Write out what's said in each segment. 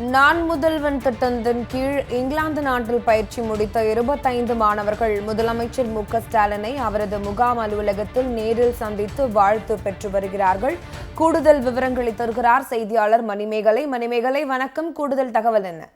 நான் முதல்வன் திட்டத்தின் கீழ் இங்கிலாந்து நாட்டில் பயிற்சி முடித்த இருபத்தைந்து மாணவர்கள் முதலமைச்சர் மு க ஸ்டாலினை அவரது முகாம் அலுவலகத்தில் நேரில் சந்தித்து வாழ்த்து பெற்று வருகிறார்கள். கூடுதல் விவரங்களை தருகிறார் செய்தியாளர் மணிமேகலை. மணிமேகலை வணக்கம். கூடுதல் தகவல் என்ன?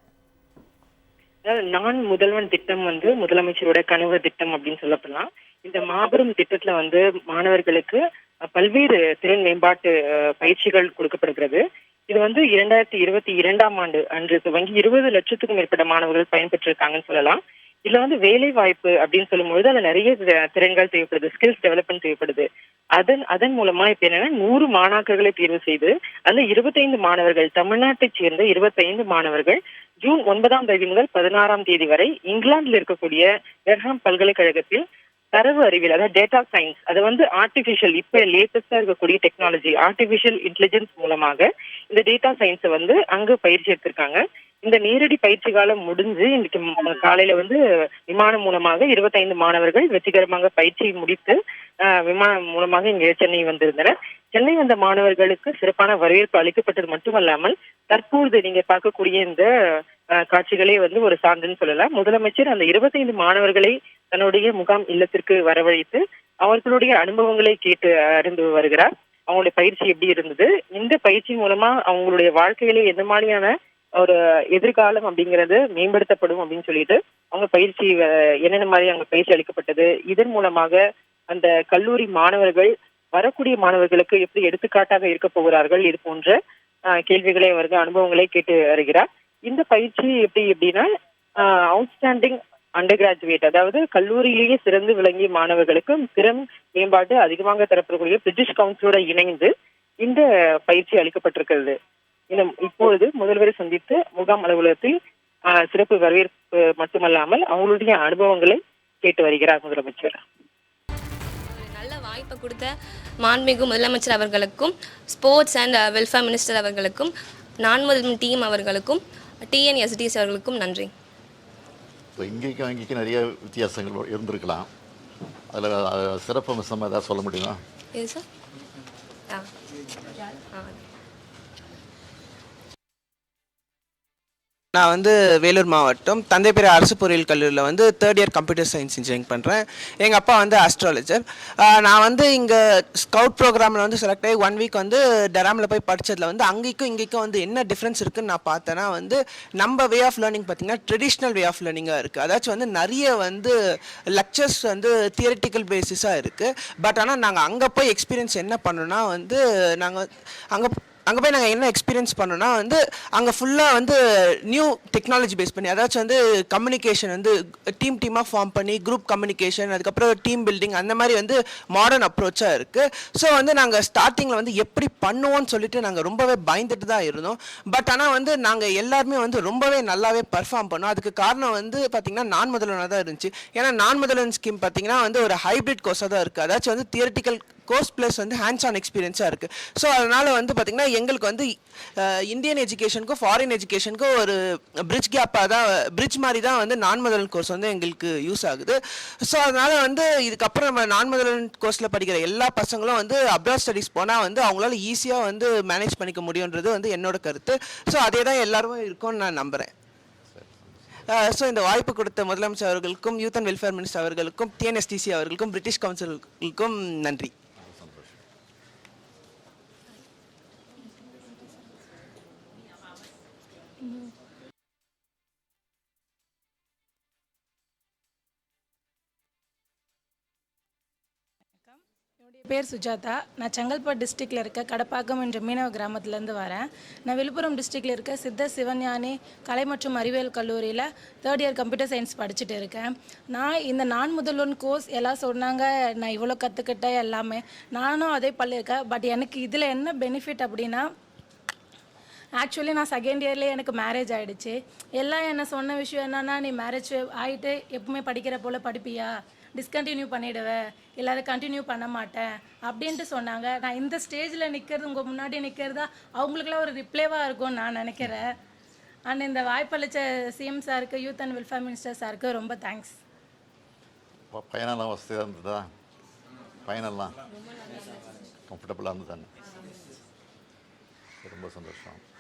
நான் முதல்வன் திட்டம் வந்து முதலமைச்சரோட கனவு திட்டம் அப்படின்னு சொல்லப்படலாம். இந்த மாபெரும் திட்டத்துல வந்து மாணவர்களுக்கு பல்வேறு திறன் மேம்பாட்டு பயிற்சிகள் கொடுக்கப்படுகிறது. இது வந்து இரண்டாயிரத்தி இருபத்தி இரண்டாம் ஆண்டு அன்று துவங்கி இருபது லட்சத்துக்கும் மேற்பட்ட மாணவர்கள் பயன்பெற்றிருக்காங்கன்னு சொல்லலாம். இதுல வந்து வேலை வாய்ப்பு அப்படின்னு சொல்லும்பொழுது அதுல நிறைய திறன்கள் தேவைப்படுது ஸ்கில்ஸ் டெவலப்மெண்ட் தேவைப்படுது. அதன் அதன் மூலமா இப்ப என்னன்னா நூறு மாணாக்கர்களை தேர்வு செய்து அந்த இருபத்தைந்து மாணவர்கள் தமிழ்நாட்டைச் சேர்ந்த இருபத்தைந்து மாணவர்கள் ஜூன் ஒன்பதாம் தேதி முதல் பதினாறாம் தேதி வரை இங்கிலாந்துல இருக்கக்கூடிய பெர்ஹாம் பல்கலைக்கழகத்தில் தரவு அறிவியல் அதாவது டேட்டா சயின்ஸ் அது வந்து ஆர்டிபிஷியல் இப்ப லேட்டஸ்டா இருக்கக்கூடிய டெக்னாலஜி ஆர்டிபிஷியல் இன்டெலிஜென்ஸ் மூலமாக இந்த டேட்டா சயின்ஸை வந்து அங்கு பயிற்சி எடுத்திருக்காங்க. இந்த நேரடி பயிற்சி காலம் முடிஞ்சு இன்னைக்கு காலையில வந்து விமானம் மூலமாக இருபத்தைந்து மாணவர்கள் வெற்றிகரமாக பயிற்சி முடித்து ஆஹ், விமானம் மூலமாக இங்கே சென்னை வந்திருந்தனர். சென்னை வந்த மாணவர்களுக்கு சிறப்பான வரவேற்பு அளிக்கப்பட்டது மட்டுமல்லாமல் தற்பொழுது நீங்க பார்க்கக்கூடிய இந்த காட்சிகளே வந்து ஒரு சான்றுன்னு சொல்லலாம். முதலமைச்சர் அந்த இருபத்தைந்து மாணவர்களை தன்னுடைய முகாம் இல்லத்திற்கு வரவழைத்து அவர்களுடைய அனுபவங்களை கேட்டு அறிந்து வருகிறார். அவங்களுடைய பயிற்சி எப்படி இருந்தது? இந்த பயிற்சி மூலமா அவங்களுடைய வாழ்க்கையில எந்த மாதிரியான ஒரு எதிர்காலம் அப்படிங்கிறது மேம்படுத்தப்படும் அப்படின்னு சொல்லிட்டு அவங்க பயிற்சி என்னென்ன மாதிரி அவங்க பயிற்சி அளிக்கப்பட்டது? இதன் மூலமாக அந்த கல்லூரி மாணவர்கள் வரக்கூடிய மாணவர்களுக்கு எப்படி எடுத்துக்காட்டாக இருக்க போகிறார்கள்? இது போன்ற கேள்விகளை அவர்கள் அனுபவங்களை கேட்டு வருகிறார். இந்த பயிற்சி எப்படி எப்படின்னா அவுட்ஸ்டாண்டிங் அண்டர் கிராஜுவேட் அதாவது கல்லூரியிலேயே சிறந்து விளங்கிய மாணவர்களுக்கும் திறன் மேம்பாடு அதிகமாக தரப்படக்கூடிய பிரிட்டிஷ் கவுன்சிலோட இணைந்து இந்த பயிற்சி அளிக்கப்பட்டிருக்கிறது. இன்னும் இப்பொழுது முதல்வரை சந்தித்து முகாம் அலுவலகத்தில் ஆஹ், சிறப்பு வரவேற்பு மட்டுமல்லாமல் அவங்களுடைய அனுபவங்களை கேட்டு வருகிறார் முதலமைச்சர். வாய்ப்பை கொடுத்த மாண்புமிகு முதலமைச்சர் அவர்களுக்கும் ஸ்போர்ட்ஸ் அண்ட் வெல்ஃபேர் மினிஸ்டர் அவர்களுக்கும் நான் முதல் டீம் அவர்களுக்கும் டிஎன்எஸ்டிஎஸ் அவர்களுக்கும் நன்றி. இப்போ இங்கேக்கும் அங்கேக்கும் நிறைய வித்தியாசங்கள் இருந்திருக்கலாம். அதில் சிறப்பு அம்சமாக ஏதாவது சொல்ல முடியுமா? இது சார்? ஆ. ஆ. நான் வந்து வேலூர் மாவட்டம் தந்தைப்பேர் அரசு பொறியியல் கல்லூரியில் வந்து third year computer science engineering பண்ணுறேன் எங்கள் அப்பா வந்து ஆஸ்ட்ராலஜர் நான் வந்து இங்கே ஸ்கவுட் ப்ரோக்ராமில் வந்து செலக்ட் ஆகி ஒன் வீக் வந்து டெராமில் போய் படித்ததில் வந்து அங்கேக்கும் இங்கேக்கும் வந்து என்ன டிஃப்ரென்ஸ் இருக்குன்னு நான் பார்த்தேன்னா வந்து நம்ம வே ஆஃப் லேர்னிங் பார்த்திங்கன்னா ட்ரெடிஷ்னல் வே ஆஃப் லேர்னிங்காக இருக்குது அதாச்சும் வந்து நிறைய வந்து லெக்சர்ஸ் வந்து தியரிட்டிக்கல் பேசிஸாக இருக்குது பட் ஆனால் நாங்கள் அங்கே போய் எக்ஸ்பீரியன்ஸ் என்ன பண்ணோன்னா வந்து நாங்கள் அங்கே அங்கே போய் நாங்கள் என்ன எக்ஸ்பீரியன்ஸ் பண்ணோம்னா வந்து அங்கே ஃபுல்லாக வந்து நியூ டெக்னாலஜி பேஸ் பண்ணி அதாச்சும் வந்து கம்யூனிகேஷன் வந்து டீம் டீமாக ஃபார்ம் பண்ணி குரூப் கம்யூனிகேஷன் அதுக்கப்புறம் டீம் பில்டிங் அந்த மாதிரி வந்து மாடர்ன் அப்ரோச்சாக இருக்குது ஸோ வந்து நாங்கள் ஸ்டார்டிங்கில் வந்து எப்படி பண்ணுவோம்னு சொல்லிட்டு நாங்கள் ரொம்பவே பயந்துட்டு தான் இருந்தோம். பட் ஆனால் வந்து நாங்கள் எல்லாருமே வந்து ரொம்பவே நல்லாவே பர்ஃபார்ம் பண்ணோம். அதுக்கு காரணம் வந்து பார்த்திங்கன்னா நான் முதல்வனாக தான் இருந்துச்சு. ஏன்னா நான் முதல்வன் ஸ்கீம் பார்த்திங்கன்னா வந்து ஒரு ஹைப்ரிட் கோர்ஸாக தான் இருக்குது அதாச்சும் வந்து தியரட்டிக்கல் கோர்ஸ் ப்ளஸ் வந்து ஹேண்ட்ஸ் ஆன் எக்ஸ்பீரியன்ஸாக இருக்குது ஸோ அதனால் வந்து பார்த்திங்கன்னா எங்களுக்கு வந்து இந்தியன் எஜுகேஷனுக்கும் ஃபாரின் எஜுகேஷனுக்கும் ஒரு பிரிட்ஜ் கேப்பாக தான் பிரிட்ஜ் மாதிரி தான் வந்து நான் முதலன் கோர்ஸ் வந்து எங்களுக்கு யூஸ் ஆகுது. ஸோ அதனால் வந்து இதுக்கப்புறம் நம்ம நான் முதலன் கோர்ஸில் படிக்கிற எல்லா பசங்களும் வந்து அப்ராட் ஸ்டடீஸ் போனால் வந்து அவங்களால ஈஸியாக வந்து மேனேஜ் பண்ணிக்க முடியுன்றது வந்து என்னோட கருத்து. ஸோ அதே தான் எல்லாருமே இருக்கும்னு நான் நம்புகிறேன் ஸோ இந்த வாய்ப்பு கொடுத்த முதலமைச்சர் அவர்களுக்கும் யூத் அண்ட் வெல்ஃபேர் மினிஸ்டர் அவர்களுக்கும் டிஎன்எஸ்டிசி அவர்களுக்கும் பிரிட்டிஷ் கவுன்சிலுக்கும் நன்றி. என்னுடைய பேர் சுஜாதா. நான் செங்கல்பட்டு டிஸ்ட்ரிக்டில் இருக்க கடப்பாக்கம் என்ற மீனவ கிராமத்துலேருந்து வரேன். நான் விழுப்புரம் டிஸ்ட்ரிக்டில் இருக்க சித்த சிவஞானி கலை மற்றும் அறிவியல் கல்லூரியில் தேர்ட் இயர் கம்ப்யூட்டர் சயின்ஸ் படிச்சுட்டு இருக்கேன். நான் இந்த நான் முதல்வன் கோர்ஸ் எல்லாம் சொன்னாங்க. நான் இவ்வளோ கற்றுக்கிட்டேன் எல்லாமே. நானும் அதே பண்ணியிருக்கேன் பட் எனக்கு இதில் என்ன பெனிஃபிட் அப்படின்னா ஆக்சுவலி நான் செகண்ட் இயர்லேயே எனக்கு மேரேஜ் ஆகிடுச்சு எல்லாம் என்ன சொன்ன விஷயம் என்னன்னா நீ மேரேஜ் ஆகிட்டு எப்பவுமே படிக்கிற போல் படிப்பியா? டிஸ்கண்டினியூ பண்ணிடுவேன் இல்லை அதை கண்டினியூ பண்ண மாட்டேன் அப்படின்ட்டு சொன்னாங்க. நான் இந்த ஸ்டேஜில் நிற்கிறது உங்கள் முன்னாடி நிற்கிறதா அவங்களுக்குலாம் ஒரு ரிப்ளேவாக இருக்கும்னு நான் நினைக்கிறேன். அண்ட் இந்த வாய்ப்பளித்த சிஎம் சாருக்கு யூத் அண்ட் வெல்ஃபேர் மினிஸ்டர் சாருக்கு ரொம்ப தேங்க்ஸ் ப- பயணம்லாம் வசதியாக இருந்ததா? பயணம்லாம் கம்ஃபர்டபுளாக இருந்தது ரொம்ப சந்தோஷம்.